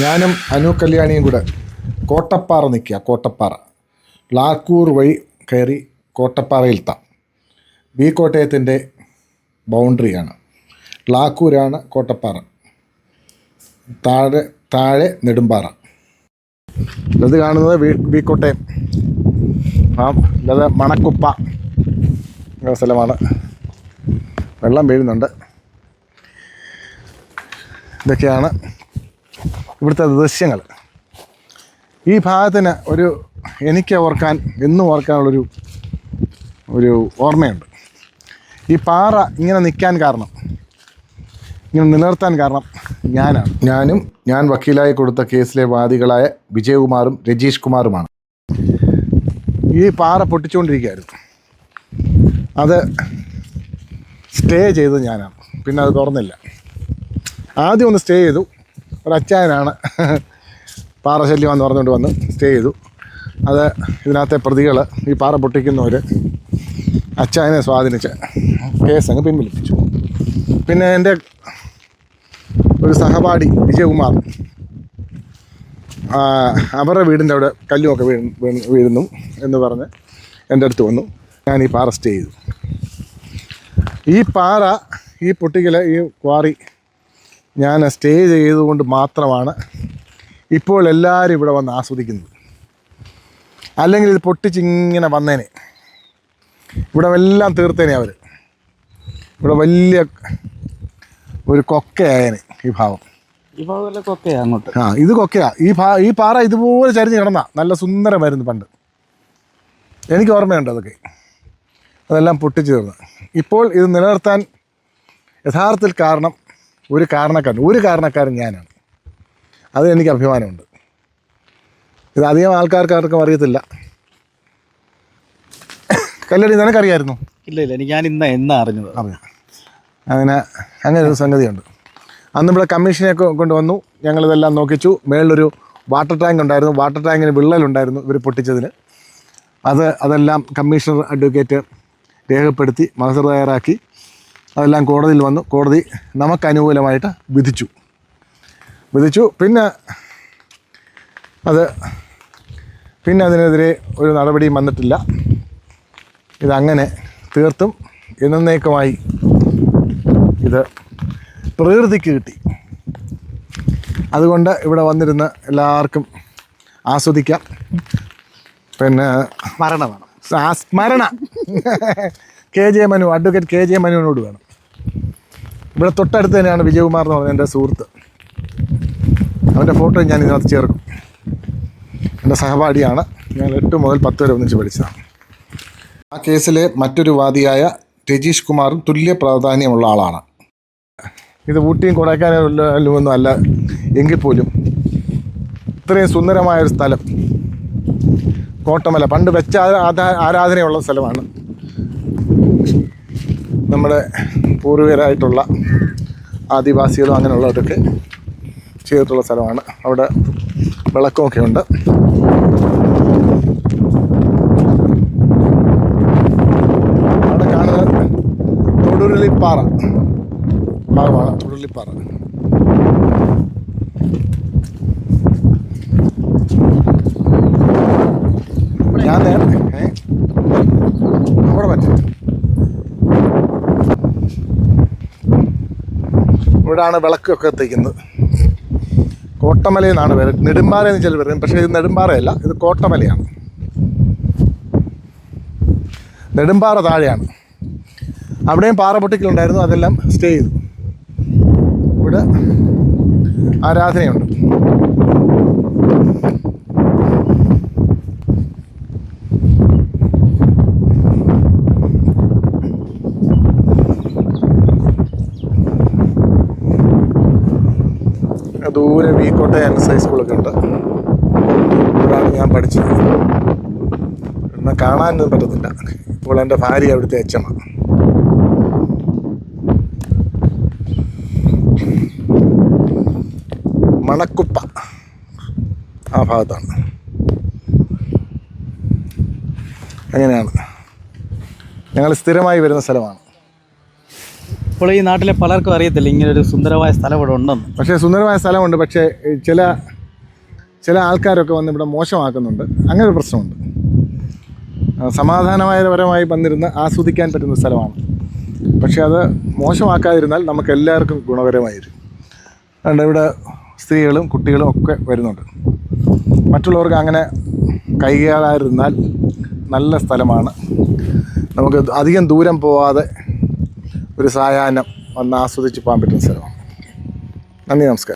ഞാനും അനു കല്യാണിയും കൂടെ കോട്ടപ്പാറ നിൽക്കുക കോട്ടപ്പാറ. ലാക്കൂർ വഴി കയറി കോട്ടപ്പാറയിലെത്താം ബി കോട്ടയത്തിന്റെ ബൗണ്ടറിയാണ്. ലാക്കൂരാണ് കോട്ടപ്പാറ. താഴെ താഴെ നെടുമ്പാറ. ഇത് കാണുന്നത് ബി കോട്ടയം. ആ അല്ലാതെ മണക്കുപ്പ സ്ഥലമാണ്. വെള്ളം വീഴുന്നുണ്ട്. ഇതൊക്കെയാണ് ഇവിടുത്തെ ദൃശ്യങ്ങൾ. ഈ ഭാഗത്തിന് ഒരു എനിക്ക് ഓർക്കാൻ എന്നും ഓർക്കാനുള്ളൊരു ഒരു ഓർമ്മയുണ്ട്. ഈ പാറ ഇങ്ങനെ നിൽക്കാൻ കാരണം ഇങ്ങനെ നിലനിർത്താൻ കാരണം ഞാനാണ്. ഞാനും ഞാൻ വക്കീലായി കൊടുത്ത കേസിലെ വാദികളായ വിജയകുമാറും രജീഷ് കുമാറുമാണ്. ഈ പാറ പൊട്ടിച്ചുകൊണ്ടിരിക്കുകയായിരുന്നു. അത് സ്റ്റേ ചെയ്തത് ഞാനാണ്. പിന്നെ അത് തുറന്നില്ല. ആദ്യം ഒന്ന് സ്റ്റേ ചെയ്തു. ഒരച്ചായനാണ് പാറശല്യം വന്ന് പറഞ്ഞുകൊണ്ട് വന്ന് സ്റ്റേ ചെയ്തു. അത് ഇതിനകത്തെ പ്രതികൾ ഈ പാറ പൊട്ടിക്കുന്നവർ അച്ചായനെ സ്വാധീനിച്ച് കേസ് അങ്ങ് പിൻവലിപ്പിച്ചു. പിന്നെ എന്റെ ഒരു സഹപാഠി വിജയകുമാർ അവരുടെ വീടിന്റെ അവിടെ കല്ലുമൊക്കെ വീഴ് വീഴുന്നു എന്ന് പറഞ്ഞ് എന്റെ അടുത്ത് വന്നു. ഞാൻ ഈ പാറ സ്റ്റേ ചെയ്തു. ഈ പാറ ഈ പൊട്ടിക്കൽ ഈ ക്വാറി ഞാൻ സ്റ്റേ ചെയ്തുകൊണ്ട് മാത്രമാണ് ഇപ്പോൾ എല്ലാവരും ഇവിടെ വന്ന് ആസ്വദിക്കുന്നത്. അല്ലെങ്കിൽ ഇത് പൊട്ടിച്ചിങ്ങനെ വന്നേനെ. ഇവിടെ എല്ലാം തീർത്തേനെ അവർ ഇവിടെ വലിയ ഒരു കൊക്കയായനെ ഈ ഭാവം ഈ ഭാഗങ്ങളിലൊക്കെ അങ്ങോട്ട്? ആ ഇത് കൊക്കയാ. ഈ ഭാ ഈ പാറ ഇതുപോലെ ചരിഞ്ഞ് കിടന്ന. നല്ല സുന്ദരമായിരുന്നു പണ്ട്. എനിക്ക് ഓർമ്മയുണ്ട് അതൊക്കെ. അതെല്ലാം പൊട്ടിച്ചു തീർന്നു ഇപ്പോൾ ഇത് നിലനിർത്താൻ യഥാർത്ഥത്തിൽ കാരണം ഒരു കാരണക്കാരൻ ഒരു കാരണക്കാരൻ ഞാനാണ്. അത് എനിക്ക് അഭിമാനമുണ്ട്. ഇത് അധികം ആൾക്കാർക്ക് ആർക്കും അറിയത്തില്ല. കല്ലടി നിനക്കറിയായിരുന്നു ഇല്ല ഇല്ല എനിക്ക് ഞാൻ ഇന്ന എന്നാ അറിഞ്ഞത്? അറിയാം. അങ്ങനെ അങ്ങനെ ഒരു സംഗതിയുണ്ട്. അന്ന് ഇവിടെ കമ്മീഷനെ കൊ- കൊണ്ടുവന്നു. ഞങ്ങളിതെല്ലാം നോക്കിച്ചു. മേളിലൊരു വാട്ടർ ടാങ്ക് ഉണ്ടായിരുന്നു. വാട്ടർ ടാങ്കിന് വിള്ളലുണ്ടായിരുന്നു ഇവർ പൊട്ടിച്ചതിന്. അത് അതെല്ലാം കമ്മീഷണർ അഡ്വക്കേറ്റ് രേഖപ്പെടുത്തി മഹസർ തയ്യാറാക്കി. അതെല്ലാം കോടതിയിൽ വന്നു. കോടതി നമുക്ക് അനുകൂലമായിട്ട് വിധിച്ചു. വിധിച്ചു. പിന്നെ അത് പിന്നെ അതിനെതിരെ ഒരു നടപടിയും വന്നിട്ടില്ല. ഇതങ്ങനെ തീർത്തും എന്നേക്കുമായി ഇത് പ്രകൃതിക്ക് കിട്ടി. അതുകൊണ്ട് ഇവിടെ വന്നിരുന്ന എല്ലാവർക്കും ആസ്വദിക്കാം. പിന്നെ സ്മരണ വേണം. ആ സ്മരണ K J Manu advocate K J മനുവിനോട് വേണം. ഇവിടെ തൊട്ടടുത്ത് തന്നെയാണ് വിജയകുമാർ എന്ന് പറഞ്ഞ എന്റെ സുഹൃത്ത്. അവന്റെ ഫോട്ടോ ഞാൻ ഇതിനകത്ത് ചേർക്കും. എന്റെ സഹപാഠിയാണ്. ഞാൻ എട്ട് മുതൽ പത്ത് വരെ ഒന്നിച്ച് പഠിച്ചതാണ്. ആ കേസിലെ മറ്റൊരു വാദിയായ രജീഷ് കുമാറും തുല്യ പ്രാധാന്യമുള്ള ആളാണ്. ഇത് ഊട്ടിയും കൊടൈക്കനാലും ഒന്നും അല്ല എങ്കിൽ പോലും ഇത്രയും സുന്ദരമായൊരു സ്ഥലം കോട്ടമല പണ്ട് വെച്ച ആരാധനയുള്ള സ്ഥലമാണ്. നമ്മുടെ പൂർവികരായിട്ടുള്ള ആദിവാസികളും അങ്ങനെയുള്ളവരൊക്കെ ചെയ്തിട്ടുള്ള സ്ഥലമാണ്. അവിടെ വിളക്കമൊക്കെ ഉണ്ട്. അവിടെ കാണുന്നത് തൊടുരുളിപ്പാറ ഭാഗമാണ്. തൊടുരുളിപ്പാറ ഞാൻ നേരത്തെ ഏ? അവിടെ പറ്റും ഇവിടാണ് വിളക്കൊക്കെ എത്തിക്കുന്നത്. കോട്ടമലയിൽ നിന്നാണ് വരുന്നത് നെടുമ്പാറ എന്ന് ചില പറയും. പക്ഷേ ഇത് നെടുമ്പാറയല്ല ഇത് കോട്ടമലയാണ്. നെടുമ്പാറ താഴെയാണ്. അവിടെയും പാറ പൊട്ടിക്കലുണ്ടായിരുന്നു അതെല്ലാം സ്റ്റേ ചെയ്തു. ഇവിടെ ആരാധനയുണ്ട്. ദൂരെ വീക്കോട്ടെ എൻ എസ് ഐ സ്കൂളൊക്കെ ഉണ്ട്. ഇവിടാണ് ഞാൻ പഠിച്ചത് എന്നെ കാണാനൊന്നും പറ്റത്തില്ല. ഇപ്പോൾ എന്റെ ഭാര്യ അവിടുത്തെ അച്ഛമ്മ. മണക്കുപ്പ. ആ ഭാഗത്താണ്. അങ്ങനെയാണ്. ഞങ്ങൾ സ്ഥിരമായി വരുന്ന സ്ഥലമാണ്. ഇപ്പോൾ ഈ നാട്ടിലെ പലർക്കും അറിയത്തില്ല ഇങ്ങനൊരു സുന്ദരമായ സ്ഥലം ഇവിടെ ഉണ്ടെന്ന്. പക്ഷേ സുന്ദരമായ സ്ഥലമുണ്ട്. പക്ഷേ ചില ചില ആൾക്കാരൊക്കെ വന്ന് ഇവിടെ മോശമാക്കുന്നുണ്ട്. അങ്ങനെ ഒരു പ്രശ്നമുണ്ട്. സമാധാനപരമായി വന്നിരുന്ന് ആസ്വദിക്കാൻ പറ്റുന്ന സ്ഥലമാണ്. പക്ഷേ അത് മോശമാക്കാതിരുന്നാൽ നമുക്ക് എല്ലാവർക്കും ഗുണകരമായിരിക്കും. അതുകൊണ്ട് ഇവിടെ സ്ത്രീകളും കുട്ടികളും ഒക്കെ വരുന്നുണ്ട്. മറ്റുള്ളവർക്ക് അങ്ങനെ കൈകാലായിരുന്നാൽ നല്ല സ്ഥലമാണ്. നമുക്ക് അധികം ദൂരം പോവാതെ ഒരു സായാഹ്നം വന്ന് ആസ്വദിച്ച് പോകാൻ പറ്റുന്ന സ്ഥലമാണ്. നന്ദി നമസ്കാരം.